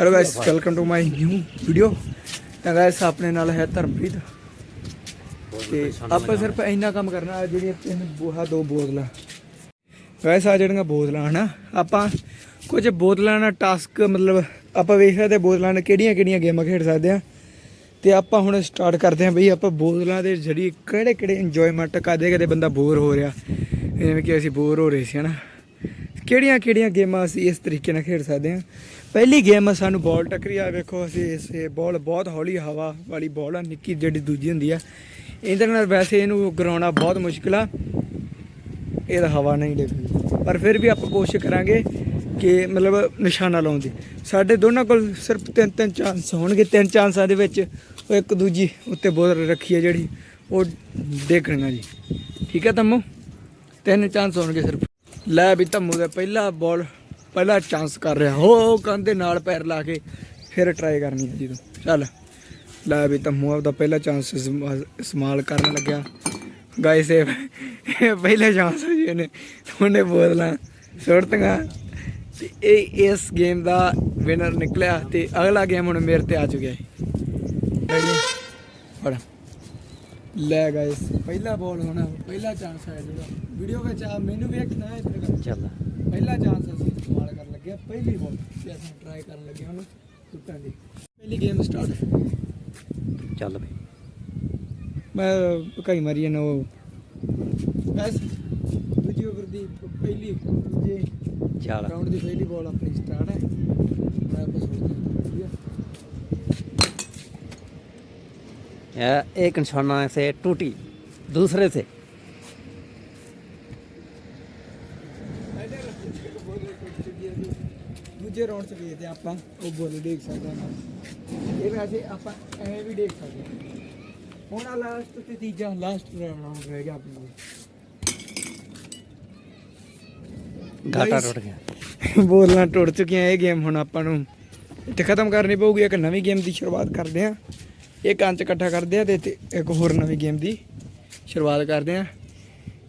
Hello guys welcome to my new video ਤਾਂ guys ਆਪਣੇ ਨਾਲ ਹੈ ਧਰਮਪ੍ਰੀਤ। ਤੇ ਆਪਾਂ ਸਿਰਫ ਇੰਨਾ ਕੰਮ ਕਰਨਾ, ਜਿਹੜੀਆਂ ਤਿੰਨ ਬੋਹਾ, ਦੋ ਬੋਤਲਾਂ। ਗਾਇਸ ਆ ਜਿਹੜੀਆਂ ਬੋਤਲਾਂ, ਹਨਾ? ਆਪਾਂ ਕੁਝ ਬੋਤਲਾਂ ਨਾਲ ਟਾਸਕ ਮਤਲਬ ਆਪਾਂ ਵੇਖ ਸਕਦੇ ਬੋਤਲਾਂ ਨਾਲ ਕਿਹੜੀਆਂ ਕਿਹੜੀਆਂ ਗੇਮਾਂ ਖੇਡ ਸਕਦੇ ਆ ਤੇ ਆਪਾਂ ਹੁਣ ਸਟਾਰਟ ਕਰਦੇ ਹਾਂ ਬਈ ਆਪਾਂ ਬੋਤਲਾਂ ਦੇ ਜਰੀਏ ਕਿਹੜੇ ਕਿਹੜੇ ਇੰਜੋਇਮੈਂਟ ਕਦੇ ਕਦੇ ਬੰਦਾ ਬੋਰ ਹੋ ਰਿਹਾ। ਜਿਵੇਂ ਕਿ ਅਸੀਂ ਬੋਰ ਹੋ ਰਹੇ ਸੀ, ਹਨਾ? ਕਿਹੜੀਆਂ ਕਿਹੜੀਆਂ ਗੇਮਾਂ ਅਸੀਂ ਇਸ ਤਰੀਕੇ ਨਾਲ ਖੇਡ ਸਕਦੇ ਹਾਂ। ਪਹਿਲੀ ਗੇਮ ਸਾਨੂੰ ਬਾਲ ਟੱਕਰੀ ਆ, ਵੇਖੋ ਅਸੀਂ ਇਸ ਬਾਲ ਬਹੁਤ ਹੌਲੀ ਹਵਾ ਵਾਲੀ ਬਾਲ ਆ, ਨਿੱਕੀ ਜਿਹੜੀ ਦੂਜੀ ਹੁੰਦੀ ਆ। ਇਹਦੇ ਨਾਲ ਵੈਸੇ ਇਹਨੂੰ ਗਰਾਉਣਾ ਬਹੁਤ ਮੁਸ਼ਕਿਲ ਆ। ਇਹਦਾ ਹਵਾ ਨਹੀਂ ਡੇਗਦੀ ਪਰ ਫਿਰ ਵੀ ਆਪਾਂ ਕੋਸ਼ਿਸ਼ ਕਰਾਂਗੇ ਕਿ ਮਤਲਬ ਨਿਸ਼ਾਨਾ ਲਾਉਣ ਦੀ। ਸਾਡੇ ਦੋਨਾਂ ਕੋਲ ਸਿਰਫ ਤਿੰਨ ਤਿੰਨ ਚਾਂਸ ਹੋਣਗੇ। ਤਿੰਨ ਚਾਂਸਾਂ ਦੇ ਵਿੱਚ ਉਹ ਇੱਕ ਦੂਜੀ ਉੱਤੇ ਬੋਲ ਰੱਖੀ ਹੈ ਜਿਹੜੀ ਉਹ ਦੇਖਣੀਆਂ ਜੀ। ਠੀਕ ਹੈ ਤੰਮੂ ਤਿੰਨ ਚਾਂਸ ਹੋਣਗੇ ਸਿਰਫ। ਲੈ ਵੀ ਧੰਮੂ ਦਾ ਪਹਿਲਾ ਬਾਲ ਪਹਿਲਾ ਚਾਂਸ ਕਰ ਰਿਹਾ। ਹੋ ਕੰਨ ਦੇ ਨਾਲ ਪੈਰ ਲਾ ਕੇ ਫਿਰ ਟਰਾਈ ਕਰਨੀ ਹੈ ਜੀ ਤੂੰ ਚੱਲ ਲੈ ਵੀ ਧੰਮੂ ਆਪਦਾ ਪਹਿਲਾ ਚਾਂਸ ਇਸਤੇਮਾਲ ਕਰਨ ਲੱਗਿਆ। ਗਾਇਸ ਇਹ ਪਹਿਲਾ ਚਾਂਸ ਜੀ ਇਹਨੇ। ਉਹਨੇ ਬੋਤਲਾਂ ਸੁੱਟਤੀਆਂ। ਤੇ ਇਹ ਇਸ ਗੇਮ ਦਾ ਵਿਨਰ ਨਿਕਲਿਆ ਤੇ ਅਗਲਾ ਗੇਮ ਹੁਣ ਮੇਰੇ ਤੇ ਆ ਚੁੱਕਿਆ ਹੈ ਫੜ। ਲੈ ਗਾਇਸ ਪਹਿਲਾ ਬਾਲ ਹੋਣਾ ਪਹਿਲਾ ਚਾਂਸ ਹੈ ਜਿਹੜਾ ਵੀਡੀਓ ਵਿੱਚ ਆ ਮੈਨੂੰ ਵੇਖਣਾ ਹੈ ਇੱਧਰ ਚੱਲ। ਪਹਿਲਾ ਚਾਂਸ ਇਸਤੇਮਾਲ ਕਰਨ ਲੱਗੇ ਹਾਂ, ਪਹਿਲੀ ਬਾਲ ਤੇ ਅਸੀਂ ਟਰਾਈ ਕਰਨ ਲੱਗੇ ਹਾਂ ਉਹਨੂੰ ਸੁੱਟਣ ਦੀ ਪਹਿਲੀ ਗੇਮ ਸਟਾਰਟ ਚੱਲ ਬਈ ਮੈਂ ਭਕਾਈ ਮਾਰੀ ਨਾ ਉਹ ਗਾਇਸ ਦੂਜੀ ਓਵਰ ਦੀ ਪਹਿਲੀ ਦੂਜੇ ਚੱਲ ਰਾਉਂਡ ਦੀ ਪਹਿਲੀ ਬਾਲ ਆਪਣੀ ਸਟਾਰਟ ਹੈ ਮੈਂ ਬਸ ਠੀਕ ਹੈ यह एक निशाना से टूटी दूसरे से ਦੂਜੇ ਰੌਂਡ 'ਚ ਵੇਖਦੇ ਹਾਂ ਆਪਾਂ ਉਹ ਬੋਲੀ ਦੇਖ ਸਕਦੇ ਹਾਂ ਇਹ ਵੈਸੇ ਆਪਾਂ ਐਵੇਂ ਵੀ ਦੇਖ ਸਕਦੇ ਹੁਣ ਆ ਲਾਸਟ ਤੇ ਤੀਜਾ ਲਾਸਟ ਰੌਂਡ ਰਹਿ ਗਿਆ ਆਪਣੇ ਕੋਲ। ਗਾਟਾ ਗਿਆ। ਬੋਲਾਂ ਟੁੱਟ ਚੁੱਕੀਆਂ ਇਹ ਗੇਮ ਹੁਣ ਆਪਾਂ ਨੂੰ ਇੱਥੇ ਖਤਮ ਕਰਨੀ ਪਊਗੀ ਇੱਕ ਨਵੀਂ ਗੇਮ ਦੀ ਸ਼ੁਰੂਆਤ ਕਰਦੇ ਹਾਂ। ਇਹ ਕੰਚ ਇਕੱਠਾ ਕਰਦੇ ਆ ਤੇ ਇੱਕ ਹੋਰ ਨਵੀਂ ਗੇਮ ਦੀ ਸ਼ੁਰੂਆਤ ਕਰਦੇ ਆ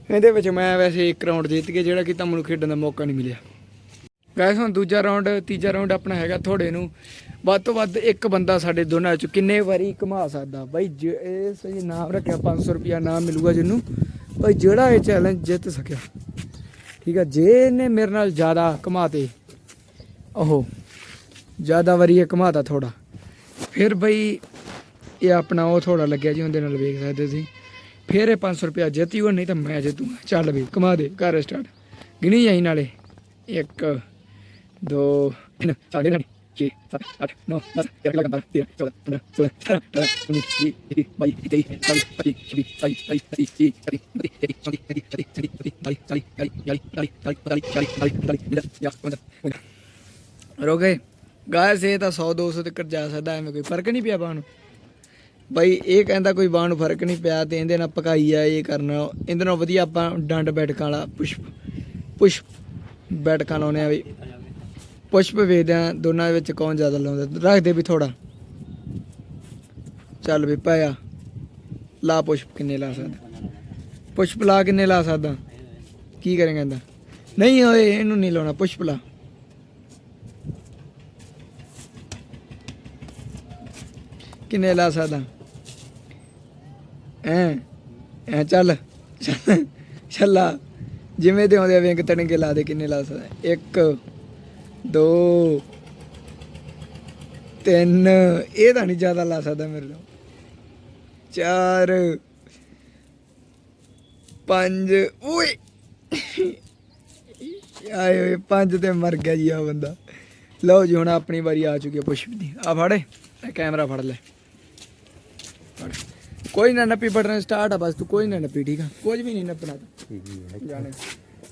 ਇਹਦੇ ਵਿੱਚ ਮੈਂ ਵੈਸੇ ਇੱਕ ਰਾਉਂਡ ਜਿੱਤ ਕੇ ਜਿਹੜਾ ਕਿ ਤੁਹਾਨੂੰ ਖੇਡਣ ਦਾ ਮੌਕਾ ਨਹੀਂ ਮਿਲਿਆ। ਗਾਇਸ ਹੁਣ ਦੂਜਾ ਰਾਉਂਡ ਤੀਜਾ ਰਾਉਂਡ ਆਪਣਾ ਹੈਗਾ ਥੋੜੇ ਨੂੰ। ਵੱਧ ਤੋਂ ਵੱਧ ਇੱਕ ਬੰਦਾ ਸਾਡੇ ਦੋਨਾਂ ਚ, ਕਿੰਨੇ ਵਾਰੀ ਘੁਮਾ ਸਕਦਾ? ਬਾਈ, ਜੇ ਇਹ ਸਹੀ ਨਾਮ ਰੱਖਿਆ 500 ਰੁਪਿਆ ਨਾਮ ਮਿਲੂਗਾ ਜਿਹਨੂੰ। ਬਾਈ, ਜਿਹੜਾ ਇਹ ਚੈਲੰਜ ਜਿੱਤ ਸਕਿਆ। ਠੀਕ ਆ, ਜੇ ਇਹਨੇ ਮੇਰੇ ਨਾਲ ਜ਼ਿਆਦਾ ਕਮਾਤੇ ਉਹ ਜ਼ਿਆਦਾ ਵਾਰੀ ਇਹ ਕਮਾਤਾ ਥੋੜਾ ਫਿਰ ਬਈ, ਇਹ ਆਪਣਾ ਉਹ ਥੋੜਾ ਲੱਗਿਆ ਜੀ, ਉਹਦੇ ਨਾਲ ਵੇਖ ਸਕਦੇ ਸੀ। ਫਿਰ ਇਹ 500 ਰੁਪਇਆ ਜਿੱਤੂਗਾ ਨਹੀਂ ਤਾਂ ਮੈਂ ਜਿੱਤੂਗਾ। ਚੱਲ ਵੀ ਕਮਾ ਦੇ, ਘਰ ਸਟਾਰਟ ਗਿਣੀ ਜਾਈ ਨਾਲੇ। ਇੱਕ ਦੋ ਤਿੰਨ ਚਾਰ ਪੰਜ ਛੇ ਸੱਤ ਅੱਠ ਨੌ ਤਾਂ 100 200 ਤੱਕ ਜਾ ਸਕਦਾ ਐਵੇਂ ਕੋਈ ਫ਼ਰਕ ਨਹੀਂ ਪਿਆ ਬਾਣ ਨੂੰ ਬਾਈ ਇਹ ਕਹਿੰਦਾ ਕੋਈ ਬਾਣ ਨੂੰ ਫ਼ਰਕ ਨਹੀਂ ਪਿਆ ਤੇ ਇਹਦੇ ਨਾਲ ਪਕਾਈ ਆ ਇਹ ਕਰਨਾ ਇਹਦੇ ਨਾਲ ਵਧੀਆ ਆਪਾਂ ਡੰਡ ਬੈਠਕਾਂ ਵਾਲਾ ਪੁਸ਼ ਪੁਸ਼ਪ ਬੈਠਕਾਂ ਲਾਉਣੇ ਆ ਬਈ ਪੁਸ਼ਪ ਵੇਖਦੇ ਦੋਨਾਂ ਦੇ ਵਿੱਚ ਕੌਣ ਜ਼ਿਆਦਾ ਲਾਉਂਦਾ। ਰੱਖਦੇ ਵੀ ਥੋੜਾ ਚੱਲ ਵੀ ਪਾਇਆ ਲਾ ਪੁਸ਼ਪ ਕਿੰਨੇ ਲਾ ਸਕਦਾ। ਪੁਸ਼ਪ ਲਾ ਕਿੰਨੇ ਲਾ ਸਕਦਾ। ਕੀ ਕਰੇਗਾ ਕਹਿੰਦਾ। ਨਹੀਂ ਓਏ, ਇਹਨੂੰ ਨਹੀਂ ਲਾਉਣਾ। ਪੁਸ਼ਪ ਲਾ। ਕਿੰਨੇ ਲਾ ਸਕਦਾ। ਐ ਐ ਚੱਲ। ਚੱਲ- ਜਿਵੇਂ ਦੇ ਆਉਂਦੇ ਆ ਵਿੰਗ ਲਾ ਦੇ, ਕਿੰਨੇ ਲਾ ਸਕਦਾ। 1 2 3 ਇਹ ਤਾਂ ਨਹੀਂ ਜ਼ਿਆਦਾ ਲਾ ਸਕਦਾ ਮੇਰੇ ਤੋਂ। 4 5 ਓਏ! ਆਏ ਓਏ ਪੰਜ ਤੇ ਮਰ ਗਿਆ ਜੀ ਆ ਬੰਦਾ। ਲਓ ਜੀ ਹੁਣ ਆਪਣੀ ਵਾਰੀ ਆ ਚੁੱਕੀ ਹੈ ਪੁਸ਼ਪ ਦੀ। ਆ ਫੜ ਇਹ ਕੈਮਰਾ ਫੜ ਲੈ। ਫੜ। ਕੋਈ ਨਾ ਨੱਪੀ ਬਟਨ ਸਟਾਰਟ ਆ ਬਸ ਤੂੰ ਕੋਈ ਨਾ ਨੱਪੀ ਠੀਕ ਆ? ਕੁਝ ਵੀ ਨਹੀਂ ਨੱਪਣਾ ਤੂੰ। ਜਾਣੇ।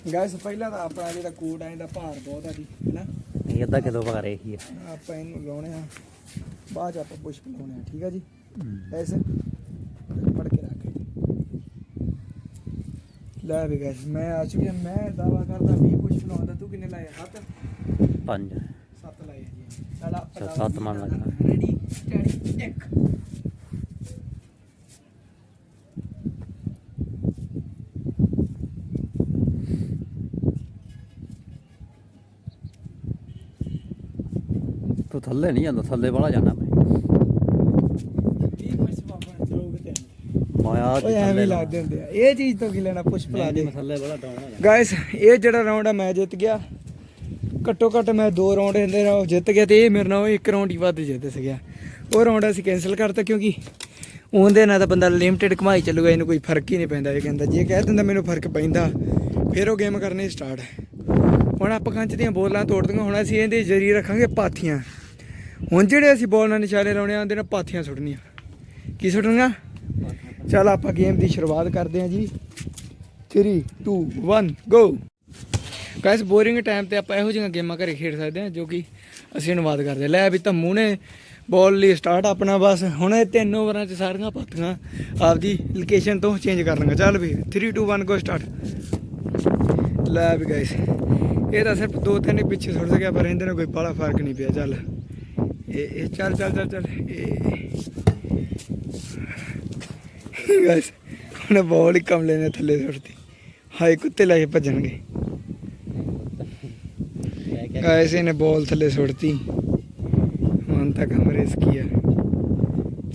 ਗਾਇਸ ਪਹਿਲਾਂ ਤਾਂ ਆਪਣਾ ਜਿਹੜਾ ਕੋਟ ਆ ਇਹਦਾ ਭਾਰ ਬਹੁਤ ਆ ਜੀ ਹੈਨਾ? ਇਹ ਅੱਧਾ ਕਿਲੋ ਭਾਰ ਇਹੀ ਆ। ਆਪਾਂ ਇਹਨੂੰ ਲਾਉਣੇ ਆ। ਬਾਅਦ ਆਪਾਂ ਪੁਸ਼ ਲਾਉਣੇ ਆ ਠੀਕ ਆ ਜੀ? ਐਸੇ ਪੜ ਕੇ ਰੱਖ ਲੈ ਵੀ ਗਾਇਸ ਮੈਂ ਆ ਚੁੱਕਿਆ ਮੈਂ ਦਾਵਾ ਕਰਦਾ 20 ਪੁਸ਼ ਲਾਉਂਦਾ ਤੂੰ ਕਿੰਨੇ ਲਾਏ ਹੱਥ ਪੰਜ। ਸੱਤ ਲਾਏ ਜੀ। ਸਾਡਾ ਸੱਤ ਮਨ ਲੱਗਾ ਰੈਡੀ ਸਟੈਡੀ ਇੱਕ। ਇੱਥੋਂ ਥੱਲੇ ਨਹੀਂ ਜਾਂਦਾ ਥੱਲੇ ਵਾਲਾ ਜਾਣਾ ਮੈਂ। ਮਾਇਆ ਓਏ ਐਵੇਂ ਹੀ ਲੱਗਦੇ ਹੁੰਦੇ ਆ। ਇਹ ਚੀਜ਼ ਤੋਂ ਕੀ ਲੈਣਾ? ਪੁਸ਼ ਪਲਾ ਦੇ। ਥੱਲੇ ਵਾਲਾ ਡਾਉਣ ਗਾਇਸ ਇਹ ਜਿਹੜਾ ਰਾਉਂਡ ਆ ਮੈਂ ਜਿੱਤ ਗਿਆ। ਘੱਟੋ ਘੱਟ ਮੈਂ ਦੋ ਰਾਉਂਡ ਇਹਦੇ ਨਾਲ ਜਿੱਤ ਗਿਆ ਤੇ ਇਹ ਮੇਰੇ ਨਾਲ ਇੱਕ ਰਾਉਂਡ ਹੀ ਵੱਧ ਜਿੱਤ ਗਿਆ ਉਹ ਰਾਉਂਡ ਅਸੀਂ ਕੈਨਸਲ ਕਰਤਾ ਕਿਉਂਕਿ ਉਹਦੇ ਨਾਲ ਤਾਂ ਬੰਦਾ ਲਿਮਟਿਡ ਕਮਾਈ ਚੱਲੂਗਾ ਇਹਨੂੰ ਕੋਈ ਫ਼ਰਕ ਹੀ ਨਹੀਂ ਪੈਂਦਾ। ਇਹ ਕਹਿੰਦਾ ਜੇ ਕਹਿ ਦਿੰਦਾ ਮੈਨੂੰ ਫ਼ਰਕ ਪੈਂਦਾ ਫਿਰ ਉਹ ਗੇਮ ਕਰਨੀ ਸਟਾਰਟ ਹੁਣ ਆਪਾਂ ਕੰਚ ਦੀਆਂ ਬੋਲਾਂ ਤੋੜਦੀਆਂ ਹੁਣ ਅਸੀਂ ਇਹਦੇ ਜਰੀ ਰੱਖਾਂਗੇ ਪਾਥੀਆਂ। ਹੁਣ ਜਿਹੜੇ ਅਸੀਂ ਬੋਲ ਨਾਲ ਨਿਸ਼ਾਨੇ ਲਾਉਣੇ ਆ, ਉਹਦੇ ਨਾਲ ਪਾਥੀਆਂ ਸੁੱਟਣੀਆਂ। ਕੀ ਸੁੱਟਣੀਆਂ? ਚਲ ਆਪਾਂ ਗੇਮ ਦੀ ਸ਼ੁਰੂਆਤ ਕਰਦੇ ਹਾਂ ਜੀ। 3 2 1 ਗੋ ਗਾਇਸ ਬੋਰਿੰਗ ਟਾਈਮ ਤੇ ਆਪਾਂ ਇਹੋ ਜਿਹੀਆਂ ਗੇਮਾਂ ਘਰੇ ਖੇਡ ਸਕਦੇ ਹਾਂ ਜੋ ਕਿ ਅਸੀਂ ਅਨੁਵਾਦ ਕਰਦੇ ਲੈ ਵੀ ਧੰਮੂ ਨੇ ਬੋਲ ਲਈ ਸਟਾਰਟ ਆਪਣਾ ਬਸ। ਹੁਣ ਇਹ ਤਿੰਨ ਓਵਰਾਂ ਚ ਸਾਰੀਆਂ ਪਾਥੀਆਂ ਆਪਦੀ ਲੋਕੇਸ਼ਨ ਤੋਂ ਚੇਂਜ ਕਰ ਲਾਂਗਾ ਚੱਲ ਵੀ 3 2 1 ਗੋ ਸਟਾਰਟ ਲੈ ਵੀ ਗਾਇਸ ਇਹ ਤਾਂ ਸਿਰਫ ਦੋ ਤਿੰਨ ਪਿੱਛੇ ਸੁੱਟ ਗਿਆ ਪਰ ਇਹਦੇ ਨਾਲ ਕੋਈ ਬੜਾ ਫ਼ਰਕ ਨਹੀਂ ਪਿਆ। ਚੱਲ। ਇਹ ਚੱਲ ਚੱਲ ਚੱਲ ਚੱਲ ਇਹ ਗਾਇਸ ਹੁਣ ਬਾਲ ਹੀ ਕਮਲੇ ਨੇ ਥੱਲੇ ਸੁੱਟਦੀ ਹਾਏ, ਕੁੱਤੇ ਲੈ ਭੱਜਣਗੇ। ਗਾਇਸ ਇਹਨੇ ਬਾਲ ਥੱਲੇ ਸੁੱਟਤੀ। ਹੁਣ ਤੱਕ ਹਮਰੇ ਕੀ ਆ।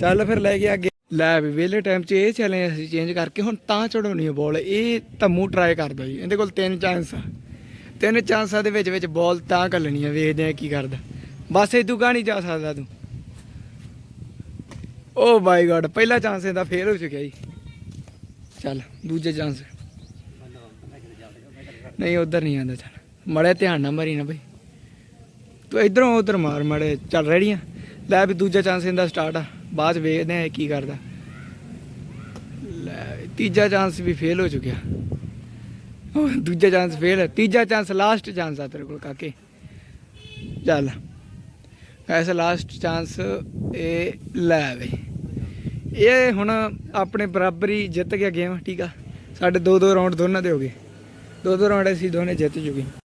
ਚੱਲ ਫਿਰ ਲੈ ਕੇ ਅੱਗੇ। ਲੈ ਵੀ ਵੇਲੇ ਟਾਈਮ 'ਚ ਇਹ ਚੈਲੰਜ ਅਸੀਂ ਚੇਂਜ ਕਰਕੇ ਹੁਣ ਤਾਂ ਚੜਾਉਣੀ ਹੈ ਬਾਲ ਇਹ ਧੰਮੂ ਟਰਾਈ ਕਰਦਾ ਜੀ। ਇਹਦੇ ਕੋਲ ਤਿੰਨ ਚਾਂਸ ਆ। ਤਿੰਨ ਚਾਂਸਾਂ ਦੇ ਵਿੱਚ ਵਿੱਚ ਬਾਲ ਤਾਂ ਕੱਲਣੀ ਆ। ਵੇਖਦੇ ਆ ਕੀ ਕਰਦਾ। ਬਸ ਇਹ ਦੁਗਾ ਨਹੀਂ ਜਾ ਸਕਦਾ ਤੂੰ। ਓ ਮਾਈ ਗॉड ਪਹਿਲਾ ਚਾਂਸ ਇਹਦਾ ਫੇਲ ਹੋ ਚੁੱਕਿਆ ਜੀ। ਚੱਲ, ਦੂਜੇ ਚਾਂਸ ਨਹੀਂ, ਉਧਰ ਨਹੀਂ ਆਂਦਾ ਚੱਲ। ਮੜੇ ਧਿਆਨ ਨਾਲ ਮਾਰੀ ਨਾ ਬਈ। ਤੂੰ ਇਧਰੋਂ ਉਧਰ ਮਾਰ, ਮੜੇ ਚੱਲ ਰੈਡੀ ਲੈ ਵੀ ਦੂਜਾ ਚਾਂਸ ਇਹਦਾ ਸਟਾਰਟ ਆ। ਬਾਅਦ 'ਚ ਵੇਖਦੇ ਆ ਕੀ ਕਰਦਾ। ਲੈ ਤੀਜਾ ਚਾਂਸ ਵੀ ਫੇਲ ਹੋ ਚੁੱਕਿਆ। ਦੂਜਾ ਚਾਂਸ ਫੇਲ ਤੀਜਾ ਚਾਂਸ ਲਾਸਟ ਚਾਂਸ ਆ ਤੇਰੇ ਕੋਲ ਕਾਕੇ। ਚੱਲ। ਐਸ ਲਾਸਟ ਚਾਂਸ ਇਹ ਲੈ ਆਵੇ। ਇਹ ਹੁਣ ਆਪਣੇ ਬਰਾਬਰ ਹੀ ਜਿੱਤ ਗਿਆ ਗੇਮ ਠੀਕ ਆ? ਸਾਡੇ ਦੋ ਦੋ ਰਾਉਂਡ ਦੋਨਾਂ ਦੇ ਹੋ ਗਏ। ਦੋ ਦੋ ਰਾਉਂਡ ਅਸੀਂ ਦੋਨੇ ਜਿੱਤ ਚੁੱਕੇ।